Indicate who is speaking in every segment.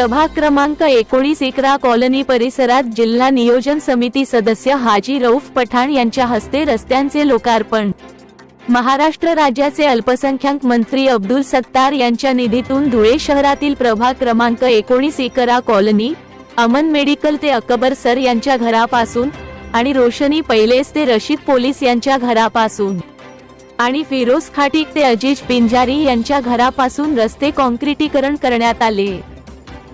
Speaker 1: प्रभाग क्रमांक एकोणीस इकरा कॉलनी परिसरात जिल्हा नियोजन समिती सदस्य हाजी रऊफ पठाण यांच्या हस्ते रस्त्यांचे लोकार्पण. महाराष्ट्र राज्याचे अल्पसंख्याक मंत्री अब्दुल सत्तार यांच्या निधीतून धुळे शहरातील प्रभाग क्रमांक एकोणीस इकरा कॉलनी अमन मेडिकल ते अकबर सर यांच्या घरापासून आणि रोशनी पैलेस ते रशीद पोलीस यांच्या घरापासून. आणि फिरोज खाटीक ते अजीज पिंजारी यांच्या घरापासून रस्ते कॉन्क्रिटीकरण करण्यात आले.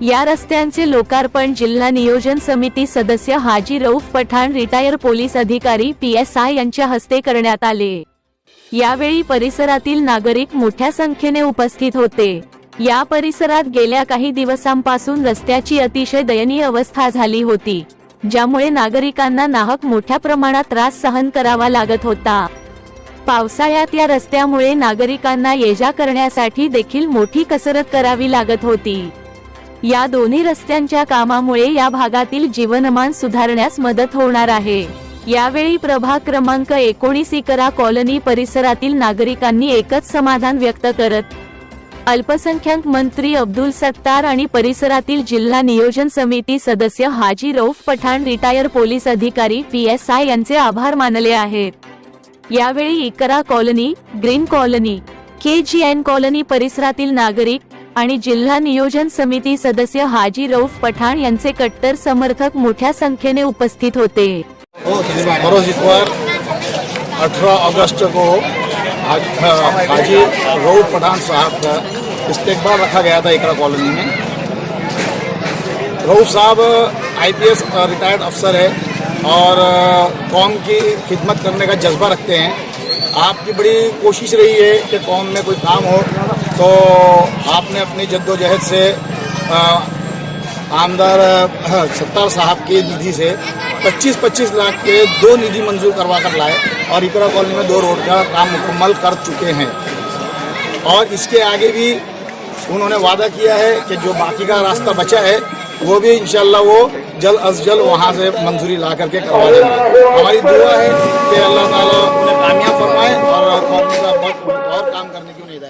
Speaker 1: या रस्त्यांचे लोकार्पण जिल्हा नियोजन समिती सदस्य हाजी रऊफ पठाण रिटायर पोलीस अधिकारी पी एस आय यांच्या हस्ते करण्यात आले. यावेळी परिसरातील नागरिक मोठ्या संख्येने उपस्थित होते. या परिसरात गेल्या काही दिवसांपासून रस्त्याची अतिशय दयनीय अवस्था झाली होती ज्यामुळे नागरिकांना नाहक मोठ्या प्रमाणात त्रास सहन करावा लागत होता. पावसाळ्यात या रस्त्यामुळे नागरिकांना ये जा करण्यासाठी देखील मोठी कसरत करावी लागत होती. या दोन्ही रस्त्यांच्या कामामुळे या भागातील जीवनमान सुधारण्यास मदत होणार आहे. यावेळी प्रभाग क्रमांक एकोणीस इकरा कॉलनी परिसरातील नागरिकांनी एकच समाधान व्यक्त करत अल्पसंख्याक मंत्री अब्दुल सत्तार आणि परिसरातील जिल्हा नियोजन समिती सदस्य हाजी रौफ पठाण रिटायर पोलीस अधिकारी पी एस आय यांचे आभार मानले आहेत. यावेळी Iqra colony green colony K G N colony परिसरातील नागरिक आणि जिल्हा नियोजन समिती सदस्य हाजी रऊफ पठाण यांचे कट्टर समर्थक मोठ्या संख्येने उपस्थित होते.
Speaker 2: बरोज इतवार 18 अगस्त को हाजी रऊफ पठान साहब का इस्तेकबाल रखा गया था एकरा कॉलोनी में. रऊफ साहब आईपीएस रिटायर्ड अफसर है और कौम की खिदमत करने का जज्बा रखते हैं। आपकी बड़ी कोशिश रही है कि कौम में कोई काम हो। तो आपने अपनी जद्दोजहद से आमदार सत्तार साहब की निधि से 25-25 लाख के दो निधि मंजूर करवा कर लाए और इकरा कॉलोनी में दो रोड का काम मुकम्मल कर चुके हैं। और इसके आगे भी उन्होंने वादा किया है कि जो बाकी का रास्ता बचा है, वो भी इंशाल्लाह वो जल्द अज जल्द वहाँ से मंजूरी ला करके करवा देंगे। हमारी दुआ है कि अल्लाह ताला उन्हें कामयाब फरमाए और कौम का और काम करने की उन्हें